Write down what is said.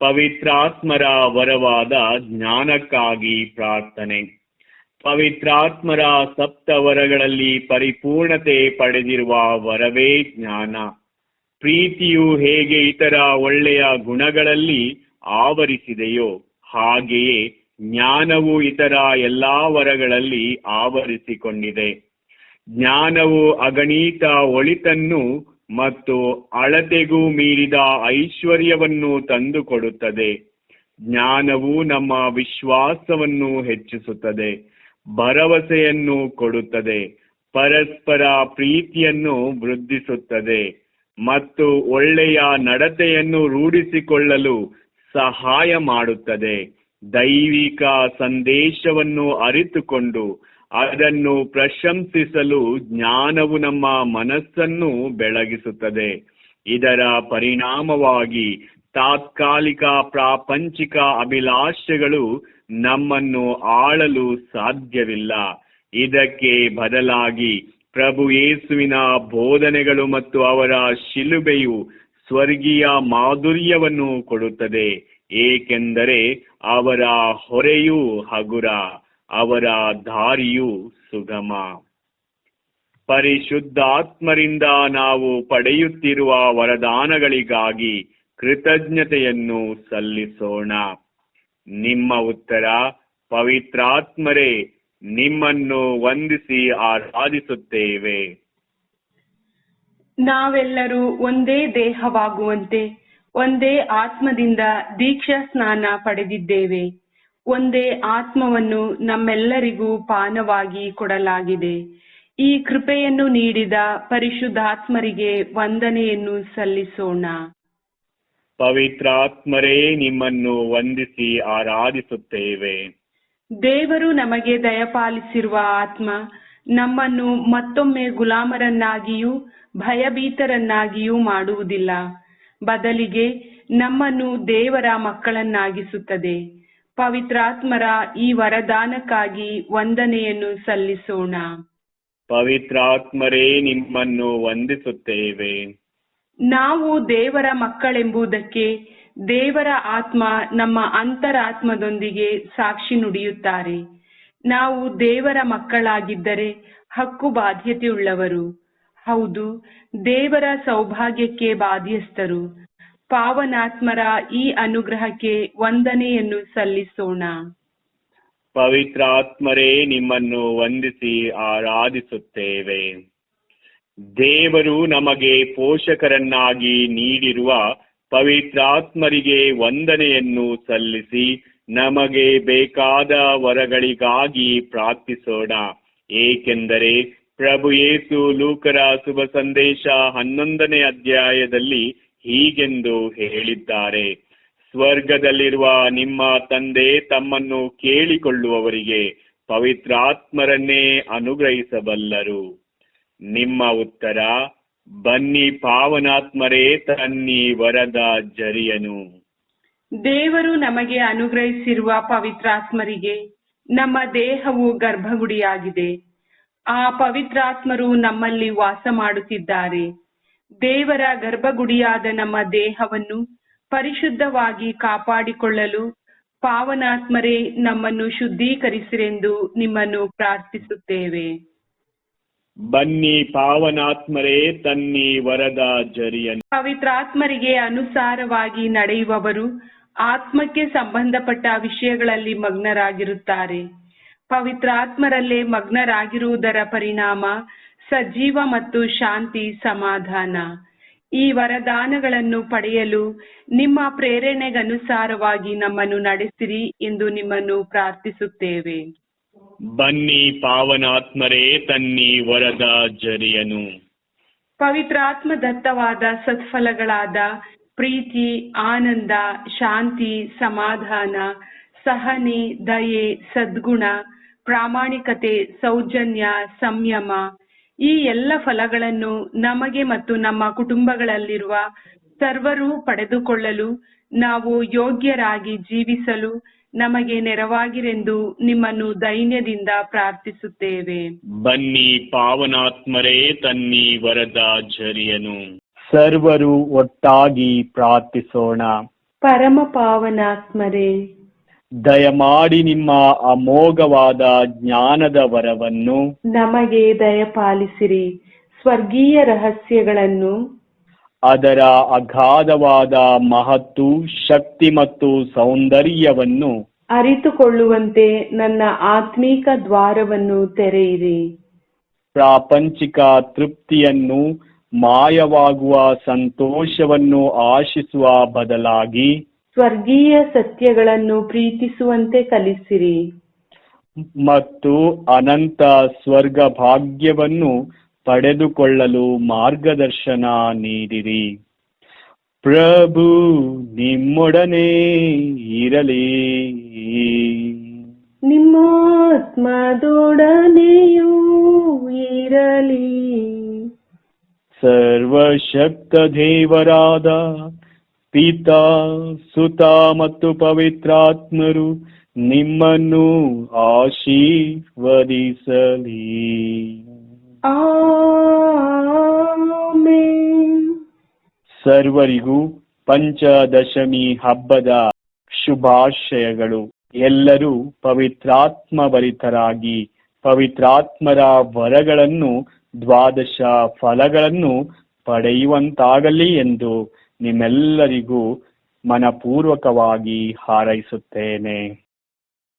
ಪವಿತ್ರಾತ್ಮರ ವರವಾದ ಜ್ಞಾನಕ್ಕಾಗಿ ಪ್ರಾರ್ಥನೆ. ಪವಿತ್ರಾತ್ಮರ ಸಪ್ತ ವರಗಳಲ್ಲಿ ಪರಿಪೂರ್ಣತೆ ಪಡೆದಿರುವ ವರವೇ ಜ್ಞಾನ. ಪ್ರೀತಿಯು ಹೇಗೆ ಇತರ ಒಳ್ಳೆಯ ಗುಣಗಳಲ್ಲಿ ಆವರಿಸಿದೆಯೋ ಹಾಗೆಯೇ ಜ್ಞಾನವು ಇತರ ಎಲ್ಲಾ ವರಗಳಲ್ಲಿ ಆವರಿಸಿಕೊಂಡಿದೆ. ಜ್ಞಾನವು ಅಗಣಿತ ಒಳಿತನ್ನು ಮತ್ತು ಅಳತೆಗೂ ಮೀರಿದ ಐಶ್ವರ್ಯವನ್ನು ತಂದುಕೊಡುತ್ತದೆ. ಜ್ಞಾನವು ನಮ್ಮ ವಿಶ್ವಾಸವನ್ನು ಹೆಚ್ಚಿಸುತ್ತದೆ. ಭರವಸೆಯನ್ನು ಕೊಡುತ್ತದೆ. ಪರಸ್ಪರ ಪ್ರೀತಿಯನ್ನು ವೃದ್ಧಿಸುತ್ತದೆ. ಮತ್ತು ಒಳ್ಳೆಯ ನಡತೆಯನ್ನು ರೂಢಿಸಿಕೊಳ್ಳಲು ಸಹಾಯ ಮಾಡುತ್ತದೆ. ದೈವಿಕ ಸಂದೇಶವನ್ನು ಅರಿತುಕೊಂಡು ಅದನ್ನು ಪ್ರಶಂಸಿಸಲು ಜ್ಞಾನವು ನಮ್ಮ ಮನಸ್ಸನ್ನು ಬೆಳಗಿಸುತ್ತದೆ. ಇದರ ಪರಿಣಾಮವಾಗಿ ತಾತ್ಕಾಲಿಕ ಪ್ರಾಪಂಚಿಕ ಅಭಿಲಾಷೆಗಳು ನಮ್ಮನ್ನು ಆಳಲು ಸಾಧ್ಯವಿಲ್ಲ. ಇದಕ್ಕೆ ಬದಲಾಗಿ ಪ್ರಭು ಯೇಸುವಿನ ಬೋಧನೆಗಳು ಮತ್ತು ಅವರ ಶಿಲುಬೆಯು ಸ್ವರ್ಗೀಯ ಮಾಧುರ್ಯವನ್ನು ಕೊಡುತ್ತದೆ, ಏಕೆಂದರೆ ಅವರ ಹೊರೆಯು ಹಗುರ. ಅವರ ದಾರಿಯು ಸುಗಮ. ಪರಿಶುದ್ಧಾತ್ಮರಿಂದ ನಾವು ಪಡೆಯುತ್ತಿರುವ ವರದಾನಗಳಿಗಾಗಿ ಕೃತಜ್ಞತೆಯನ್ನು ಸಲ್ಲಿಸೋಣ. ನಿಮ್ಮ ಉತ್ತರ, ಪವಿತ್ರಾತ್ಮರೇ, ನಿಮ್ಮನ್ನು ವಂದಿಸಿ ಆರಾಧಿಸುತ್ತೇವೆ. ನಾವೆಲ್ಲರೂ ಒಂದೇ ದೇಹವಾಗುವಂತೆ, ಒಂದೇ ಆತ್ಮದಿಂದ ದೀಕ್ಷಾ ಸ್ನಾನ ಪಡೆದಿದ್ದೇವೆ. ಒಂದೇ ಆತ್ಮವನ್ನು ನಮ್ಮೆಲ್ಲರಿಗೂ ಪಾನವಾಗಿ ಕೊಡಲಾಗಿದೆ. ಈ ಕೃಪೆಯನ್ನು ನೀಡಿದ ಪರಿಶುದ್ಧಾತ್ಮರಿಗೆ ವಂದನೆಯನ್ನು ಸಲ್ಲಿಸೋಣ. ಪವಿತ್ರಾತ್ಮರೇ ನಿಮ್ಮನ್ನು ವಂದಿಸಿ ಆರಾಧಿಸುತ್ತೇವೆ. ದೇವರು ನಮಗೆ ದಯಪಾಲಿಸಿರುವ ಆತ್ಮ ನಮ್ಮನ್ನು ಮತ್ತೊಮ್ಮೆ ಗುಲಾಮರನ್ನಾಗಿಯೂ ಭಯಭೀತರನ್ನಾಗಿಯೂ ಮಾಡುವುದಿಲ್ಲ. ಬದಲಿಗೆ ನಮ್ಮನ್ನು ದೇವರ ಮಕ್ಕಳನ್ನಾಗಿಸುತ್ತದೆ. ಪವಿತ್ರಾತ್ಮರ ಈ ವರದಾನಕ್ಕಾಗಿ ವಂದನೆಯನ್ನು ಸಲ್ಲಿಸೋಣ. ಪವಿತ್ರಾತ್ಮರೇ ನಿಮ್ಮನ್ನು ವಂದಿಸುತ್ತೇವೆ. ನಾವು ದೇವರ ಮಕ್ಕಳೆಂಬುದಕ್ಕೆ ದೇವರ ಆತ್ಮ ನಮ್ಮ ಅಂತರಾತ್ಮದೊಂದಿಗೆ ಸಾಕ್ಷಿ ನುಡಿಯುತ್ತಾರೆ. ನಾವು ದೇವರ ಮಕ್ಕಳಾಗಿದ್ದರೆ ಹಕ್ಕು ಬಾಧ್ಯತೆಯುಳ್ಳವರು. ಹೌದು ದೇವರ ಸೌಭಾಗ್ಯಕ್ಕೆ ಬಾಧ್ಯಸ್ಥರು. ಪಾವನಾತ್ಮರ ಈ ಅನುಗ್ರಹಕ್ಕೆ ವಂದನೆಯನ್ನು ಸಲ್ಲಿಸೋಣ. ಪವಿತ್ರಾತ್ಮರೇ ನಿಮ್ಮನ್ನು ವಂದಿಸಿ ಆರಾಧಿಸುತ್ತೇವೆ. ದೇವರು ನಮಗೆ ಪೋಷಕರನ್ನಾಗಿ ನೀಡಿರುವ ಪವಿತ್ರಾತ್ಮರಿಗೆ ವಂದನೆಯನ್ನು ಸಲ್ಲಿಸಿ ನಮಗೆ ಬೇಕಾದ ವರಗಳಿಗಾಗಿ ಪ್ರಾರ್ಥಿಸೋಣ. ಏಕೆಂದರೆ ಪ್ರಭು ಯೇಸು ಲೂಕರ ಶುಭ ಸಂದೇಶ ಹನ್ನೊಂದನೇ ಅಧ್ಯಾಯದಲ್ಲಿ ಹೀಗೆಂದು ಹೇಳಿದ್ದಾರೆ. ಸ್ವರ್ಗದಲ್ಲಿರುವ ನಿಮ್ಮ ತಂದೆ ತಮ್ಮನ್ನು ಕೇಳಿಕೊಳ್ಳುವವರಿಗೆ ಪವಿತ್ರಾತ್ಮರನ್ನೇ ಅನುಗ್ರಹಿಸಬಲ್ಲರು. ನಿಮ್ಮ ಉತ್ತರ, ಬನ್ನಿ ಪಾವನಾತ್ಮರೇ ತನ್ನಿ ವರದ ಜರಿಯನು. ದೇವರು ನಮಗೆ ಅನುಗ್ರಹಿಸಿರುವ ಪವಿತ್ರಾತ್ಮರಿಗೆ ನಮ್ಮ ದೇಹವು ಗರ್ಭಗುಡಿಯಾಗಿದೆ. ಆ ಪವಿತ್ರಾತ್ಮರು ನಮ್ಮಲ್ಲಿ ವಾಸ ಮಾಡುತ್ತಿದ್ದಾರೆ. ದೇವರ ಗರ್ಭಗುಡಿಯಾದ ನಮ್ಮ ದೇಹವನ್ನು ಪರಿಶುದ್ಧವಾಗಿ ಕಾಪಾಡಿಕೊಳ್ಳಲು ಪಾವನಾತ್ಮರೇ ನಮ್ಮನ್ನು ಶುದ್ಧೀಕರಿಸಿರೆಂದು ನಿಮ್ಮನ್ನು ಪ್ರಾರ್ಥಿಸುತ್ತೇವೆ. ಬನ್ನಿ ಪಾವನಾತ್ಮರೇ ತನ್ನಿ ವರದ ಜರಿಯ ಪವಿತ್ರಾತ್ಮರಿಗೆ ಅನುಸಾರವಾಗಿ ನಡೆಯುವವರು ಆತ್ಮಕ್ಕೆ ಸಂಬಂಧಪಟ್ಟ ವಿಷಯಗಳಲ್ಲಿ ಮಗ್ನರಾಗಿರುತ್ತಾರೆ. ಪವಿತ್ರಾತ್ಮರಲ್ಲೇ ಮಗ್ನರಾಗಿರುವುದರ ಪರಿಣಾಮ ಸಜೀವ ಮತ್ತು ಶಾಂತಿ ಸಮಾಧಾನ. ಈ ವರದಾನಗಳನ್ನು ಪಡೆಯಲು ನಿಮ್ಮ ಪ್ರೇರಣೆಗನುಸಾರವಾಗಿ ನಮ್ಮನ್ನು ನಡೆಸಿರಿ ಎಂದು ನಿಮ್ಮನ್ನು ಪ್ರಾರ್ಥಿಸುತ್ತೇವೆ. ಬನ್ನಿ ಪಾವನಾತ್ಮರೇ ತನ್ನಿ ವರದ ಜರಿಯನು. ಪವಿತ್ರಾತ್ಮ ದತ್ತವಾದ ಸತ್ಫಲಗಳಾದ ಪ್ರೀತಿ ಆನಂದ ಶಾಂತಿ ಸಮಾಧಾನ ಸಹನೆ ದಯೆ ಸದ್ಗುಣ ಪ್ರಾಮಾಣಿಕತೆ ಸೌಜನ್ಯ ಸಂಯಮ ಈ ಎಲ್ಲ ಫಲಗಳನ್ನು ನಮಗೆ ಮತ್ತು ನಮ್ಮ ಕುಟುಂಬಗಳಲ್ಲಿರುವ ಸರ್ವರು ಪಡೆದುಕೊಳ್ಳಲು ನಾವು ಯೋಗ್ಯರಾಗಿ ಜೀವಿಸಲು ನಮಗೆ ನೆರವಾಗಿರೆಂದು ನಿಮ್ಮನ್ನು ದೈನ್ಯದಿಂದ ಪ್ರಾರ್ಥಿಸುತ್ತೇವೆ. ಬನ್ನಿ ಪಾವನಾತ್ಮರೇ ತನ್ನಿ ವರದ ಜರಿಯನು ಸರ್ವರು ಒಟ್ಟಾಗಿ ಪ್ರಾರ್ಥಿಸೋಣ. ಪರಮ ಪಾವನಾತ್ಮರೇ ದಯಮಾಡಿ ನಿಮ್ಮ ಅಮೋಘವಾದ ಜ್ಞಾನದ ವರವನ್ನು ನಮಗೆ ದಯಪಾಲಿಸಿರಿ. ಸ್ವರ್ಗೀಯ ರಹಸ್ಯಗಳನ್ನು ಅದರ ಅಗಾಧವಾದ ಮಹತ್ತು ಶಕ್ತಿ ಮತ್ತು ಸೌಂದರ್ಯವನ್ನು ಅರಿತುಕೊಳ್ಳುವಂತೆ ನನ್ನ ಆತ್ಮೀಕ ದ್ವಾರವನ್ನು ತೆರೆಯಿರಿ. ಪ್ರಾಪಂಚಿಕ ತೃಪ್ತಿಯನ್ನು ಮಾಯವಾಗುವ ಸಂತೋಷವನ್ನು ಆಶಿಸುವ ಬದಲಾಗಿ ಸ್ವರ್ಗೀಯ ಸತ್ಯಗಳನ್ನು ಪ್ರೀತಿಸುವಂತೆ ಕಲಿಸಿರಿ. ಮತ್ತು ಅನಂತ ಸ್ವರ್ಗ ಭಾಗ್ಯವನ್ನು ಪಡೆದುಕೊಳ್ಳಲು ಮಾರ್ಗದರ್ಶನ ನೀಡಿರಿ. ಪ್ರಭು ನಿಮ್ಮೊಡನೆ ಇರಲಿ. ನಿಮ್ಮ ಆತ್ಮದೊಡನೆಯೂ ಇರಲಿ. ಸರ್ವಶಕ್ತ ದೇವರಾದ ಪಿತಾ ಸುತ ಮತ್ತು ಪವಿತ್ರಾತ್ಮರು ನಿಮ್ಮನ್ನು ಆಶೀರ್ವದಿಸಲಿ. ಸರ್ವರಿಗೂ ಪಂಚದಶಮಿ ಹಬ್ಬದ ಶುಭಾಶಯಗಳು ಎಲ್ಲರೂ ಪವಿತ್ರಾತ್ಮ ಭರಿತರಾಗಿ ಪವಿತ್ರಾತ್ಮರ ವರಗಳನ್ನು ದ್ವಾದಶ ಫಲಗಳನ್ನು ಪಡೆಯುವಂತಾಗಲಿ ಎಂದು ನಿಮ್ಮೆಲ್ಲರಿಗೂ ಮನಪೂರ್ವಕವಾಗಿ ಹಾರೈಸುತ್ತೇನೆ.